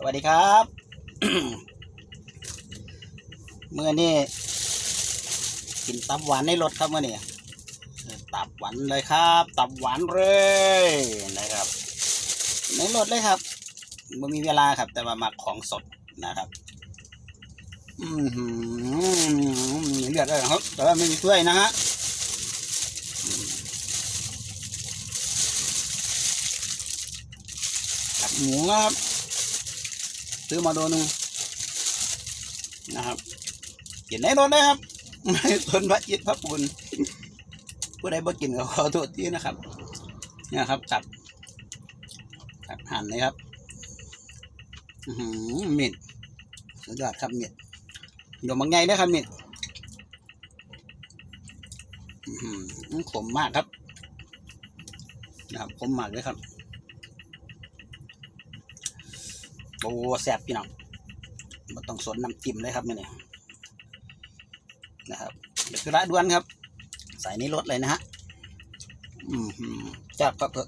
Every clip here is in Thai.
สวัสดีครับ เมื่อนี้กินตับหวานในรถครับเมื่อนี้ตับหวานเลยครับ ตับหวานเลยนะครับ ในรถเลยครับไม่มีเวลาครับ แต่ว่ามาของสดนะครับอือหือเลือดเลยครับ แต่ว่าไม่มีถ้วยนะฮะหมูครับ ซื้อมาโดนหนึ่งนะครับกินในรถเลยครับ ไม่ทนพระอิฐพระปุณผู้ใดบ่กินก็ขอโทษที่นะครับเนี่ยครับตับตับหั่นเลยครับอือหือมิดสุดยอดครับมิดเดี๋ยวมังไงได้อครับมิดอื้อหือขมมากครับนะครับขมมากเลยครับ โอ้แซ่บพี่น้องมันต้องสนน้ำจิ้มเลยครับนี่นี่นะครับเดี๋ยวคือระด้วนครับ ใส่ในรถเลยนะฮะ อืมหืมแซ่บครับเพื่อ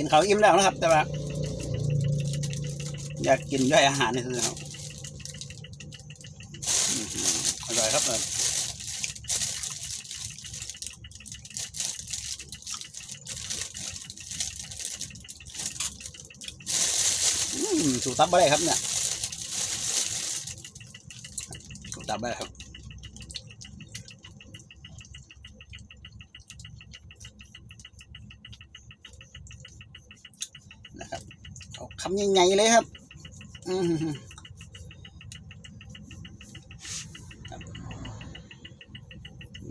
กินเขาวอิ่มแล้วนะครับ แต่ว่าอยากกินด้วยอาหารนี่คือครับอร่อยครับเลยสูตรตับอะไรครับเนี่ยสูตรตับไรครับนะครับ เอาคำใหญ่ๆเลยครับอืม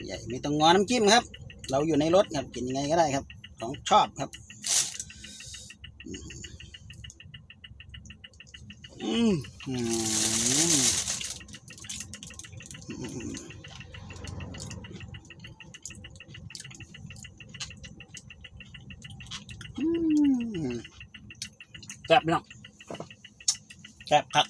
ใหญ่ไม่ต้องงอน้ำจิ้มครับ เราอยู่ในรถครับกินยังไงก็ได้ครับ ของชอบครับ อืมอืมอืม แซ่บพี่น้องแซ่บครับ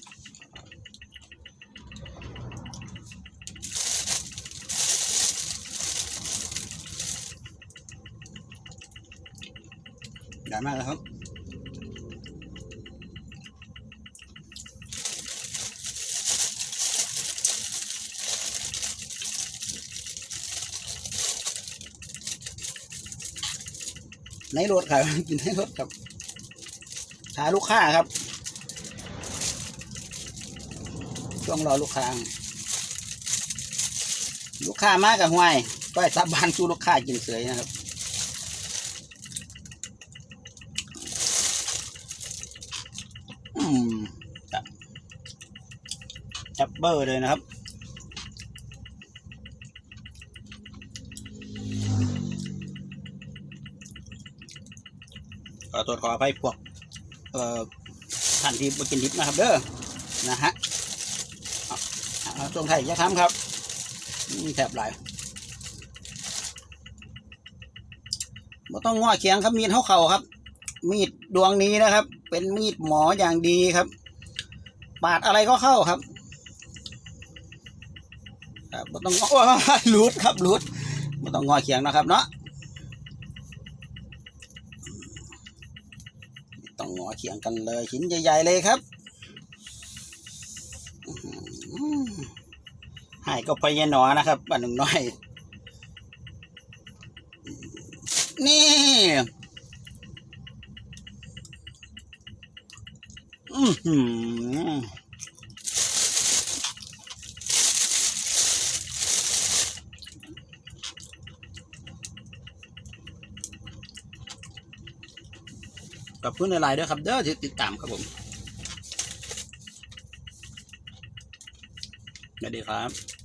ใหญ่มากเลยครับในรถครับกินในรถครับ หาลูกค้าครับ ช่วงรอลูกค้า ลูกค้ามากับห้วยก็ซับบานสู้ลูกค้ากินเสยนะครับอืมจับจับเบอร์เลยนะครับขอตรวจขออภัยพวก ท่านที่มากินดิบนะครับเด้อนะฮะเอาตรงไทยจะทำครับแถบหลายไม่ต้องง้อเขียงครับมีดเท่าเข่าครับ มีดดวงนี้นะครับ เป็นมีดหมออย่างดีครับ ปาดอะไรก็เข้าครับครับไม่ต้องง้อหลุดครับหลุดไม่ต้องง้อเขียงนะครับเนาะไม่ต้ องง้อเขียงกันเลยหินใหญ่ ๆ เลยครับให้ก็พยหนอนะครับบ้านหนุ่มน้อย นี่อื อหือขอบคุณหลายๆด้วยครับเด้อที่ติดตามครับผมสวัสดีครับ